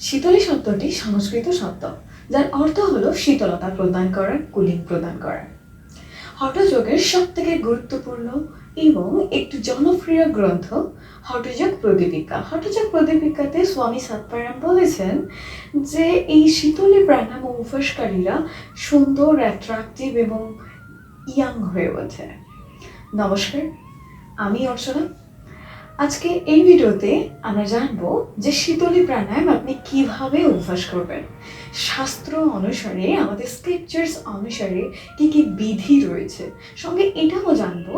শীতলী শব্দটি সংস্কৃত শব্দ, যার অর্থ হল শীতলতা প্রদান করা, কুলিং প্রদান করা। হঠযোগের সব থেকে গুরুত্বপূর্ণ এবং একটি জনপ্রিয় গ্রন্থ হঠযোগ প্রদীপিকা। হঠযোগ প্রদীপিকাতে স্বামী সাতপারাম বলেছেন যে, এই শীতলী প্রাণায়াম অভ্যাসকারীরা সুন্দর অ্যাট্রাকটিভ এবং ইয়াং হয়ে ওঠে। নমস্কার, আমি অর্চনা। আজকে এই ভিডিওতে আমরা জানব যে শীতলী প্রাণায়াম আপনি কীভাবে অভ্যাস করবেন। শাস্ত্র অনুসারে, আমাদের স্ক্রিপচার্স অনুসারে কি কি বিধি রয়েছে? সঙ্গে এটাও জানব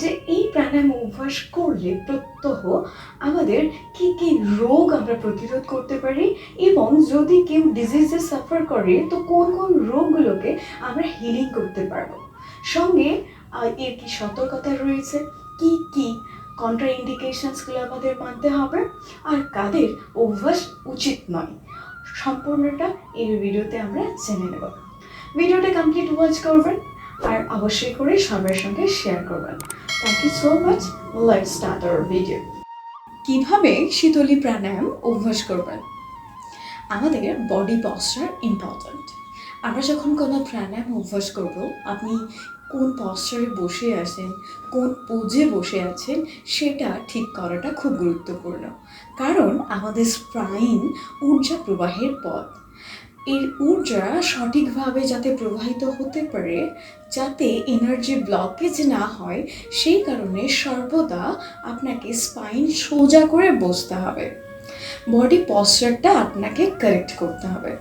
যে এই প্রাণায়াম অভ্যাস করলে প্রত্যহ আমাদের কি কি রোগ আমরা প্রতিরোধ করতে পারি এবং যদি কেউ ডিজিজে সাফার করে, তো কোন কোন রোগগুলোকে আমরা হিলিং করতে পারব? সঙ্গে এর কি সতর্কতা রয়েছে? কি কি কন্ট্রা ইন্ডিকেশনসগুলো আমাদের মানতে হবে, আর কাদের অভ্যাস উচিত নয়। সম্পূর্ণটা এই ভিডিওতে আমরা জেনে নেব। ভিডিওটা কমপ্লিট ওয়াচ করবেন, আর অবশ্যই করে সবার সঙ্গে শেয়ার করবেন। Thank you so much let start our video কীভাবে শীতলী প্রাণায়াম অভ্যাস করবেন? আমাদের বডি পশ্চার ইম্পর্ট্যান্ট আমরা যখন কোনো প্রাণায়াম অভ্যাস করব, আপনি কোন পশ্চারে বসে আছেন, কোন পোজে বসে আছেন, সেটা ঠিক করাটা খুব গুরুত্বপূর্ণ। কারণ আমাদের স্প্রাইন ঊর্জা প্রবাহের পথ। এর ঊর্জা সঠিকভাবে যাতে প্রবাহিত হতে পারে, যাতে এনার্জি ব্লকেজ না হয়, সেই কারণে সর্বদা আপনাকে স্পাইন সোজা করে বসতে হবে। বডি পশ্চারটা আপনাকে কারেক্ট করতে হবে।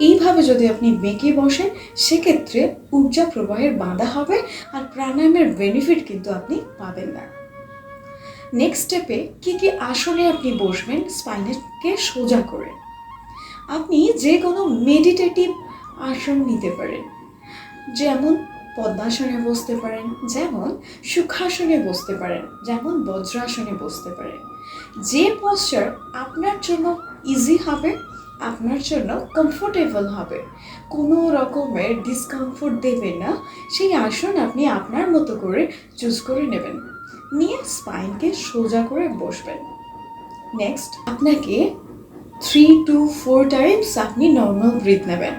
এইভাবে যদি আপনি বেঁকে বসেন, সেক্ষেত্রে ঊর্জা প্রবাহের বাধা হবে আর প্রাণায়ামের বেনিফিট কিন্তু আপনি পাবেন না। নেক্সট স্টেপে কি কি আসনে আপনি বসবেন স্পাইনকে সোজা করে? আপনি যে কোনো মেডিটেটিভ আসন নিতে পারেন। যেমন পদ্মাসনে বসতে পারেন, যেমন সুখাসনে বসতে পারেন, যেমন বজ্রাসনে বসতে পারেন। যে পশ্চার আপনার জন্য ইজি হবে, আপনার জন্য কমফোর্টেবল হবে। কোনো রকমের ডিসকমফোর্ট দেবে না, সেই আসন আপনি আপনার মতো করে চুজ করে নেবেন। নিয়ে স্পাইনকে সোজা করে বসবেন। নেক্সট আপনাকে থ্রি টু ফোর টাইমস আপনি নর্মাল ব্রিথ নেবেন।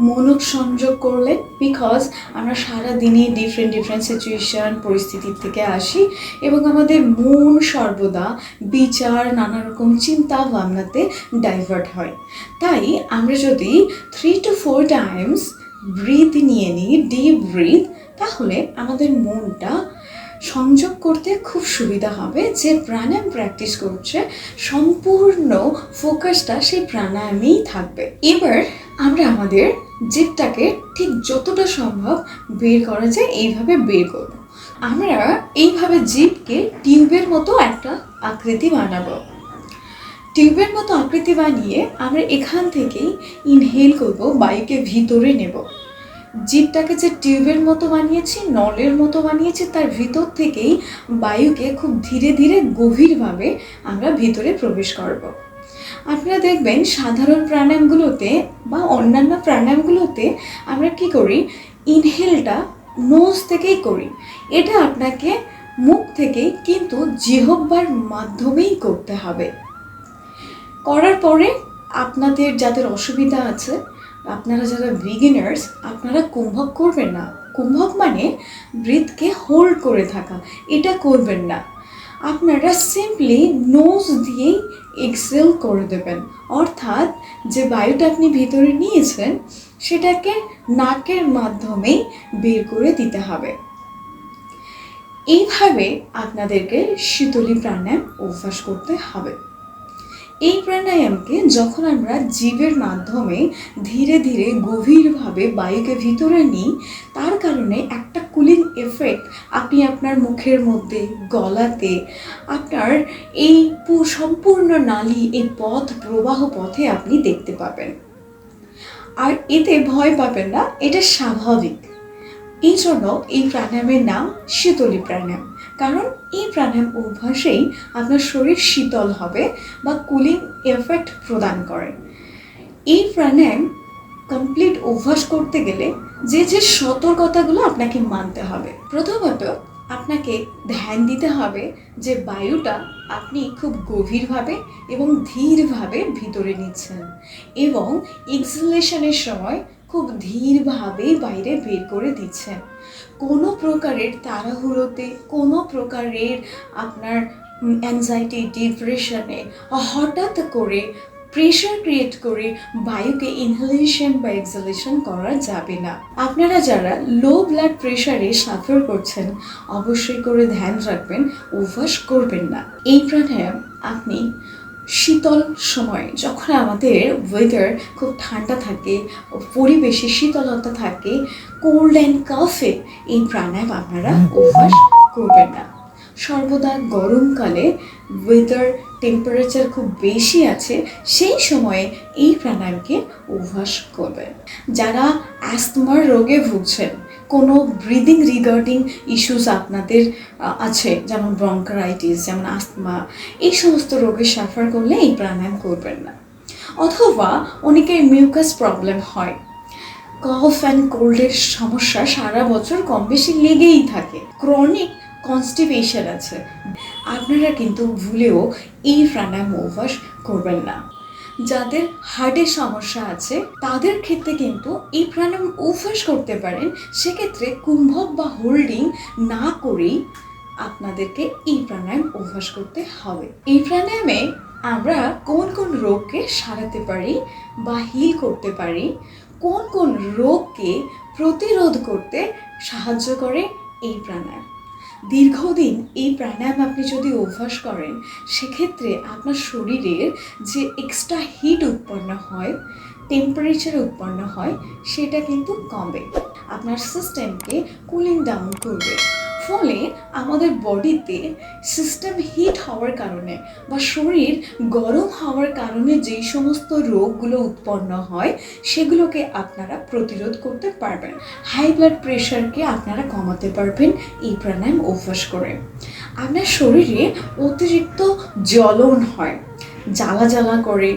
মনক সংযোগ করলেন বিকজ আমরা সারা দিনে ডিফারেন্ট ডিফারেন্ট সিচুয়েশন পরিস্থিতির থেকে আসি এবং আমাদের মন সর্বদা বিচার নানা রকম চিন্তা ভাবনাতে ডাইভার্ট হয়। তাই আমরা যদি three to four times breath নিয়ে নিই ডিপ ব্রিথ তাহলে আমাদের মনটা সংযোগ করতে খুব সুবিধা হবে। যে প্রাণায়াম প্র্যাকটিস করছে, সম্পূর্ণ ফোকাসটা সেই প্রাণায়ামেই থাকবে। এবার আমরা আমাদের জিপটাকে ঠিক যতটা সম্ভব বের করা যায়, এইভাবে বের করব। আমরা এইভাবে জিপকে টিউবের মতো একটা আকৃতি বানাবো। টিউবের মতো আকৃতি বানিয়ে আমরা এখান থেকেই ইনহেল করব, বায়ুকে ভিতরে নেব। জিপটাকে যে টিউবের মতো বানিয়েছি, নলের মতো বানিয়েছি, তার ভিতর থেকেই বায়ুকে খুব ধীরে ধীরে গভীরভাবে আমরা ভিতরে প্রবেশ করব। আপনারা দেখবেন সাধারণ প্রাণায়ামগুলোতে বা অন্যান্য প্রাণায়ামগুলোতে আমরা কি করি? ইনহেলটা নোজ থেকেই করি। এটা আপনাকে মুখ থেকে কিন্তু জিহব্বার মাধ্যমেই করতে হবে। করার পরে আপনাদের যাদের অসুবিধা আছে, আপনারা যারা বিগিনার্স আপনারা কুম্ভক করবেন না। কুম্ভক মানে ব্রিথকে হোল্ড করে থাকা। এটা করবেন না। আপনারা সিম্পলি নোজ দিয়েই এক্সেল করে দেবেন। অর্থাৎ যে বায়ুটা আপনি ভিতরে নিয়েছেন, সেটাকে নাকের মাধ্যমেই বের করে দিতে হবে। এইভাবে আপনাদেরকে শীতলী প্রাণায়াম অভ্যাস করতে হবে। এই প্রাণায়ামকে যখন আমরা জীবের মাধ্যমে ধীরে ধীরে গভীরভাবে বায়ুকে ভিতরে নিই, তার কারণে একটা কুলিং এফেক্ট আপনি আপনার মুখের মধ্যে, গলাতে, আপনার এই সম্পূর্ণ নালী, এই পথ, প্রবাহ পথে আপনি দেখতে পাবেন। আর এতে ভয় পাবেন না, এটা স্বাভাবিক। এই জন্য এই প্রাণায়ামের নাম শীতলী প্রাণায়াম। কারণ এই প্রাণায়াম অভ্যাসেই আপনার শরীর শীতল হবে বা কুলিং এফেক্ট প্রদান করে। এই প্রাণায়াম কমপ্লিট অভ্যাস করতে গেলে যে যে সতর্কতাগুলো আপনাকে মানতে হবে। প্রথমত আপনাকে ধ্যান দিতে হবে যে বায়ুটা আপনি খুব গভীরভাবে এবং ধীরভাবে ভিতরে নিচ্ছেন এবং এক্সিলেশনের সময় খুব ধীরভাবে বাইরে বের করে দিচ্ছেন। কোনো প্রকারের তাড়াহুড়োতে, কোনো প্রকারের আপনার অ্যাংজাইটি ডিপ্রেশনে হঠাৎ করে প্রেশার ক্রিয়েট করে বায়ুকে ইনহেলেশন বা এক্সেলেশন করা যাবে না। আপনারা যারা লো ব্লাড প্রেশারে সাফার করছেন, অবশ্যই করে ধ্যান রাখবেন, অভ্যাস করবেন না। এই প্রাণায়াম আপনি শীতল সময় যখন আমাদের ওয়েদার খুব ঠান্ডা থাকে পরিবেশে শীতলতা থাকে কোল্ড অ্যান্ড কাফে এই প্রাণায়াম আপনারা অভ্যাস করবেন না। সর্বদা গরমকালে ওয়েদার টেম্পারেচার খুব বেশি আছে সেই সময়ে এই প্রাণায়ামকে অভ্যাস করবেন। যারা অ্যাস্তমার রোগে ভুগছেন কোনো ব্রিদিং রিগার্ডিং ইস্যুস আপনাদের আছে? যেমন ব্রঙ্কারাইটিস যেমন আস্তমা এই সমস্ত রোগে সাফার করলে এই প্রাণায়াম করবেন না। অথবা অনেকের মিউকাস প্রবলেম হয়। কফ অ্যান্ড কোল্ডের সমস্যা সারা বছর কম বেশি লেগেই থাকে। ক্রনিক কনস্টিপেশন আছে। আপনারা কিন্তু ভুলেও এই প্রাণায়াম অভ্যাস করবেন না। যাদের হার্টের সমস্যা আছে, তাদের ক্ষেত্রে কিন্তু এই প্রাণায়াম অভ্যাস করতে পারেন। সেক্ষেত্রে কুম্ভক বা হোল্ডিং না করেই আপনাদেরকে এই প্রাণায়াম অভ্যাস করতে হবে। এই প্রাণায়ামে আমরা কোন কোন রোগকে সারাতে পারি বা হিল করতে পারি, কোন কোন রোগকে প্রতিরোধ করতে সাহায্য করে এই প্রাণায়াম। দীর্ঘদিন এই প্রাণায়াম আপনি যদি অভ্যাস করেন, সেক্ষেত্রে আপনার শরীরের যে এক্সট্রা হিট উৎপন্ন হয় টেম্পারেচার উৎপন্ন হয়, সেটা কিন্তু কমবে। আপনার সিস্টেমকে কুলিং ডাউন করবে। ফলে আমাদের বডিতে সিস্টেম হিট হওয়ার কারণে বা শরীর গরম হওয়ার কারণে যেই সমস্ত রোগগুলো উৎপন্ন হয়, সেগুলোকে আপনারা প্রতিরোধ করতে পারবেন। হাই ব্লাড প্রেশারকে আপনারা কমাতে পারবেন এই প্রাণায়াম অভ্যাস করে। আপনার শরীরে অতিরিক্ত জ্বলন হয় জ্বালা জ্বালা করে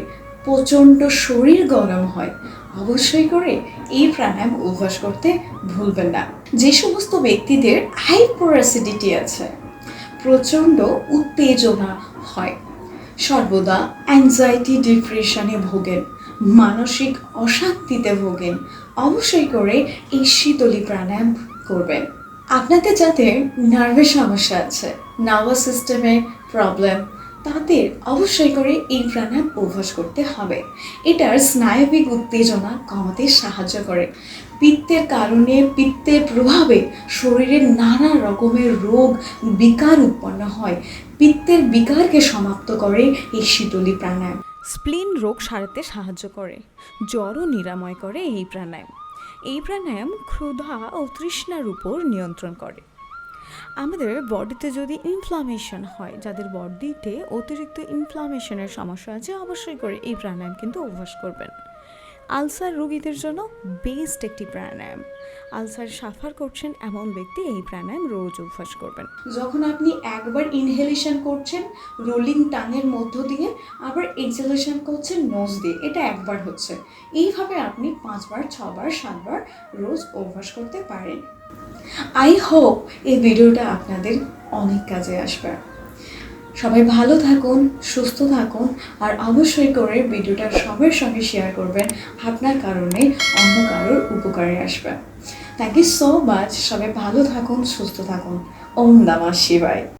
প্রচণ্ড শরীর গরম হয়। অবশ্যই করে এই প্রাণায়াম অভ্যাস করতে ভুলবেন না। যে সমস্ত ব্যক্তিদের হাইপার অ্যাসিডিটি আছে, প্রচণ্ড উত্তেজনা হয়। সর্বদা অ্যাংজাইটি ডিপ্রেশনে ভোগেন, মানসিক অশান্তিতে ভোগেন। অবশ্যই করে এই শীতলী প্রাণায়াম করবেন। আপনাদের যাদের নার্ভের সমস্যা আছে নার্ভাস সিস্টেমে প্রবলেম তাদের অবশ্যই করে এই প্রাণায়াম অভ্যাস করতে হবে। এটার স্নায়বিক উত্তেজনা কমাতে সাহায্য করে। পিত্তের কারণে পিত্তের প্রভাবে শরীরের নানা রকমের রোগ, বিকার উৎপন্ন হয়। পিত্তের বিকারকে সমাপ্ত করে এই শীতলী প্রাণায়াম। স্প্লিন রোগ সারাতে সাহায্য করে, জ্বরও নিরাময় করে এই প্রাণায়াম। এই প্রাণায়াম ক্ষুধা ও তৃষ্ণার উপর নিয়ন্ত্রণ করে। আমাদের বডিতে যদি ইনফ্লামেশন হয়, যাদের বডিতে অতিরিক্ত ইনফ্লামেশনের সমস্যা আছে, অবশ্যই করে এই প্রাণায়াম কিন্তু অভ্যাস করবেন। আলসার রোগীদের জন্য বেস্ট একটি প্রাণায়াম। আলসার সাফার করছেন এমন ব্যক্তি এই প্রাণায়াম রোজ অভ্যাস করবেন। যখন আপনি একবার ইনহেলেশন করছেন রোলিং টাঙের মধ্য দিয়ে, আবার এক্সেলেশন করছেন নোজ দিয়ে, এটা একবার হচ্ছে। এইভাবে আপনি পাঁচবার, ছবার, সাতবার রোজ অভ্যাস করতে পারেন। আই হোপ এই ভিডিওটা আপনাদের অনেক কাজে আসবে। সবাই ভালো থাকুন, সুস্থ থাকুন আর অবশ্যই করে ভিডিওটা সবার সঙ্গে শেয়ার করবেন। আপনার কারণে অন্য কারোর উপকারে আসবে। থ্যাংক ইউ সো মাচ সবাই ভালো থাকুন, সুস্থ থাকুন। ওম নামা শিবায়।